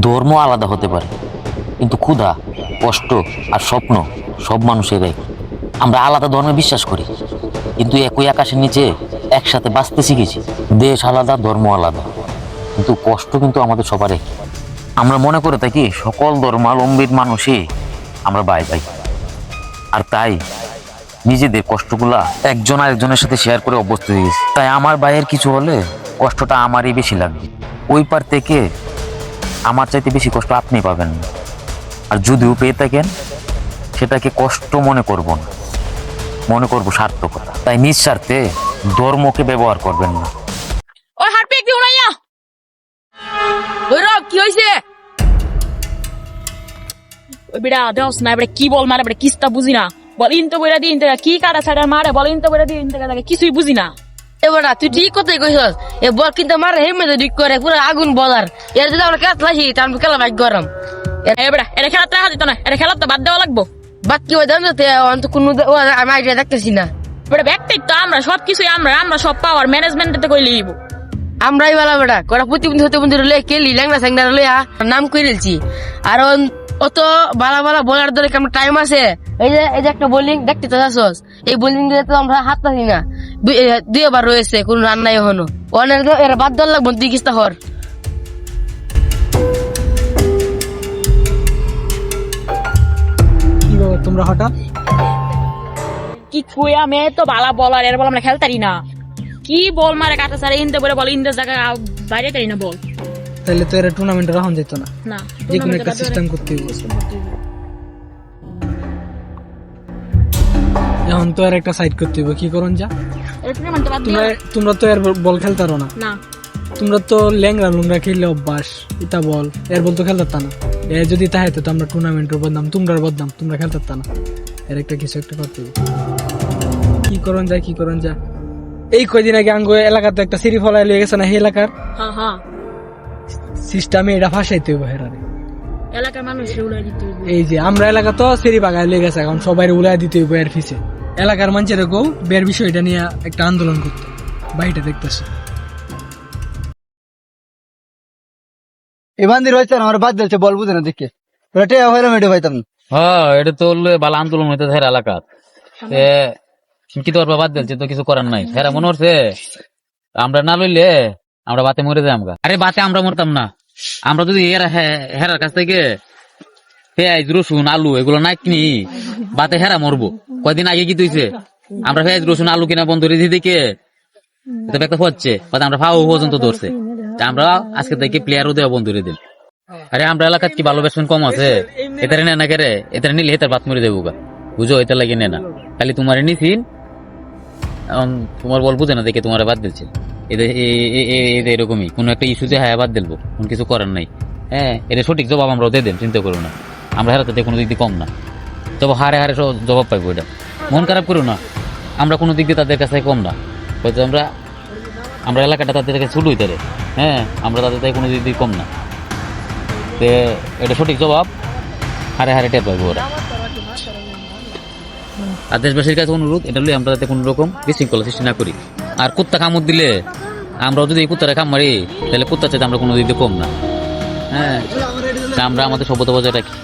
ধর্ম আলাদা হতে পারে। কিন্তু ক্ষুধা, কষ্ট আর স্বপ্ন সব মানুষের এক। আমরা আলাদা ধর্মে বিশ্বাস করি, কিন্তু একই আকাশের নিচে একসাথে বাঁচতে শিখেছি। দেশ আলাদা, ধর্ম আলাদা। কিন্তু কষ্ট কিন্তু আমাদের সবার এক। আমরা মনে করে থাকি সকল ধর্মাবলম্বীর মানুষই আমরা ভাই ভাই আর তাই নিজেদের কষ্টগুলা একজন আরেকজনের সাথে শেয়ার করে অভ্যস্ত হয়ে গেছে। তাই আমার ভাইয়ের কিছু হলে কষ্টটা আমারই বেশি লাগবে। ওই পার থেকে আমার চাইতে বেশি কষ্ট আপনি পাবেন না। আর যদিও পেয়ে থাকেন, সেটাকে কষ্ট মনে করব না। মনে করব সার্থকতা। তাই নিঃস্বার্থে ধর্মকে ব্যবহার করবেন না। ওই হাত কি হইছে? ওই দেওস না, এবারে কি বল মারে কিস্তা বুঝি না। বল ইনতে বইরা দি ইনতে কি কাটা ছাড়া মারে? বল ইনতে বইরা দি ইনতে কাটা কিছুই বুঝি না। এবার তুই ঠিক কথাই কইছস। এ বল কিন্তু করে পুরো আগুন বলার। এর যদি আমরা কাজ তার খেলা গরম। এবারে এটা খেলা টাকা দিত না এটা খেলা তো বাদ দেওয়া লাগবো। ওই দাম তো অন্ত কোনো আমি আইডিয়া দেখতেছি না। ব্যাগটাই তো আমরা সব কিছুই আমরা আমরা সব পাওয়ার ম্যানেজমেন্টে কই লিব আমরাই বেলা করা প্রতিবন্ধী হতে বন্ধু লয়ে কেলি ল্যাংড়া স্যাংড়া লইয়া নাম কইরেছি আর অত বালা বালা বলার দরে কেমন টাইম আছে? এই যে এই যে একটা বোলিং দেখতে তো এই বোলিং দিয়ে তো আমরা হাত পাতি না। দুই- এ, দুইবার রয়েছে কোন রান নাই এখনও অনেক এরা বাদ দল লাগবো কিস্তা হর। তোমরা হঠাৎ? কি কই আমি? তো বালা বলার এর বল আমরা খেলতারি না। কি বল মারে কাটা ছাড়া ইনতে বলে বল ইনতে জায়গায় আ- বাইরে তারি না বল। তাহলে তো এরা টুর্নামেন্টে রাখুন যেত না। না যে কোনো একটা সিস্টেম করতে হবে এখন তো আর একটা সাইড করতে হবে কি করুন যা। তোমরা তোমরা তো এর বল খেলতারো না। না। তোমরা তো ল্যাংরা লুংরা খেললে অভ্যাস ইটা বল এর বল তো খেলতার না। এ যদি তাহে তো আমরা টুর্নামেন্টের বদনাম তোমরার বদনাম তোমরা খেলতার না। এর একটা কিছু একটা করতে হবে কি করুন যায় কি করুন যা। এই কয়দিন আগে আঙ্গ এলাকাতে একটা সিঁড়ি ফলাই লিয়ে গেছে না এই এলাকার? হ্যাঁ হ্যাঁ। সিস্টেমে এটা ফাঁসাইতে হবে হেরারে। এলাকার মানুষ হইবে। এই যে আমরা এলাকা তো সেরি বাগায় লেগে গেছে এখন সবাই উলাই দিতে হইব এর ফিসে এলাকার মানুষের কেউ বের বিষয়টা নিয়ে একটা আন্দোলন করতে। বাড়িটা দেখতেছে। ইমানদির হয়েছে না আমার বাদ দিচ্ছে বল বুঝে না দেখে। হইলাম এটা পাইতাম হ্যাঁ এটা তো বালা আন্দোলন হইতে থাকে কি তো বাদ দিলছে তো কিছু করার নাই। হেরা মনে হচ্ছে আমরা না লইলে আমরা বাতে মরে যাই আমরা আরে বাতে আমরা মরতাম না। আমরা যদি এরা হেরার কাছ থেকে পেঁয়াজ রসুন আলু এগুলো না কিনি বাতে হেরা মরবো। কয়দিন আগে কি তুইছে? আমরা পেঁয়াজ রসুন আলু কিনা বন্ধ রেখে দিকে এটা একটা হচ্ছে আমরা ফাও পর্যন্ত ধরছে। আমরা আজকে থেকে প্লেয়ারও দেওয়া বন্ধ করে দিন আরে আমরা এলাকাত কি ভালো ব্যাটসম্যান কম আছে? এটারে নে না কেরে? এটারে নিলে হেতার বাত মরে দেবো গা। বুঝো এটা লাগে নে না। খালি তোমার নিছিন তোমার বল বুঝে না দেখে তোমার বাদ দিচ্ছে। এটা এ- এ- এ- এটা এরকমই। কোনো একটা ইস্যুতে হ্যাঁ বাদ দিলবো। কোনো কিছু করার নাই। হ্যাঁ এটা সঠিক জবাব আমরা দিয়ে দেন চিন্তা করো না। আমরা হারাতে কোনো দিক কম না। তবে হারে হারে সব জবাব পাইবো এটা। মন খারাপ করো না। আমরা কোনো দিক দিয়ে তাদের কাছে কম না। হয়তো আমরা আমরা এলাকাটা তাদের কাছে ছোট হইতে হ্যাঁ আমরা তাদের থেকে কোনো দিক দিয়ে কম না। তে এটা সঠিক জবাব? হারে হারে টের পাইবো ওরা। আর দেশবাসীর কাছে অনুরোধ, এটা লই আমরা যাতে কোনো রকম বিশৃঙ্খলা সৃষ্টি না করি। আর কুত্তা কামড় দিলে আমরা যদি এই কুত্তারা মারি তাহলে কুত্তার চাইতে আমরা কোনো দিক দিয়ে কম না। হ্যাঁ আমরা আমাদের সভ্যতা বজায় রাখি।